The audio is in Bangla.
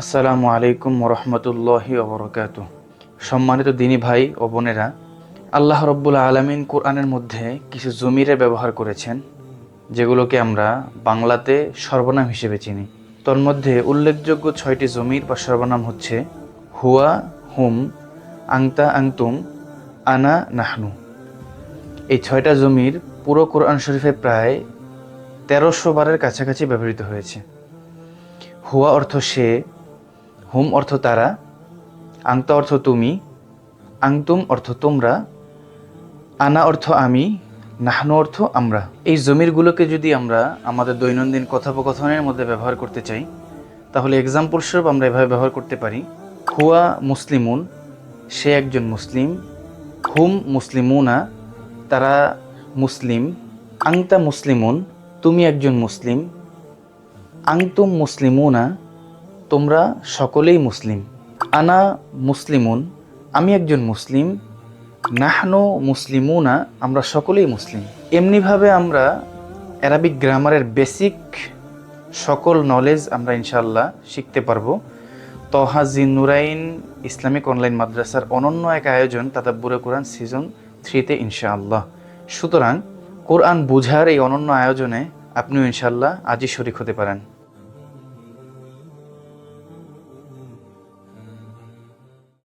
আসসালামু আলাইকুম রহমতুল্লাহি ওবরকাত সম্মানিত দিনী ভাই ও বোনেরা, আল্লাহ রব্বুল আলমিন কোরআনের মধ্যে কিছু জমিরে ব্যবহার করেছেন, যেগুলোকে আমরা বাংলাতে সর্বনাম হিসেবে চিনি। তন্মধ্যে উল্লেখযোগ্য ছয়টি জমির বা সর্বনাম হচ্ছে হুয়া, হুম, আংতা, আংতুম, আনা, নাহনু। এই ছয়টা জমির পুরো কোরআন শরীফে প্রায় তেরোশো বারের কাছাকাছি ব্যবহৃত হয়েছে। হুয়া অর্থ সে হুম অর্থ তারা, আংতা অর্থ তুমি, আংতুম অর্থ তোমরা, আনা অর্থ আমি, নাহনু অর্থ আমরা। এই জমিরগুলোকে যদি আমরা আমাদের দৈনন্দিন কথোপকথনের মধ্যে ব্যবহার করতে চাই, তাহলে এক্সাম্পল স্বরূপ আমরা এভাবে ব্যবহার করতে পারি। হুয়া মুসলিমুন, সে একজন মুসলিম। হুম মুসলিমুনা, তারা মুসলিম। আংতা মুসলিমুন, তুমি একজন মুসলিম। আংতুম মুসলিমুনা তোমরা সকলেই মুসলিম। আনা মুসলিমুন, আমি একজন মুসলিম। নাহনু মুসলিমুনা, আমরা সকলেই মুসলিম। এমনিভাবে আমরা অ্যারাবিক গ্রামারের বেসিক সকল নলেজ আমরা ইনশাল্লাহ শিখতে পারব। তহাজি নুরাইন, ইসলামিক অনলাইন মাদ্রাসার অনন্য এক আয়োজন তাদাব্বুরে কোরআন সিজন থ্রিতে ইনশাআল্লাহ। সুতরাং, কোরআন বুঝার এই অনন্য আয়োজনে আপনিও ইনশাল্লাহ আজই শরিক হতে পারেন।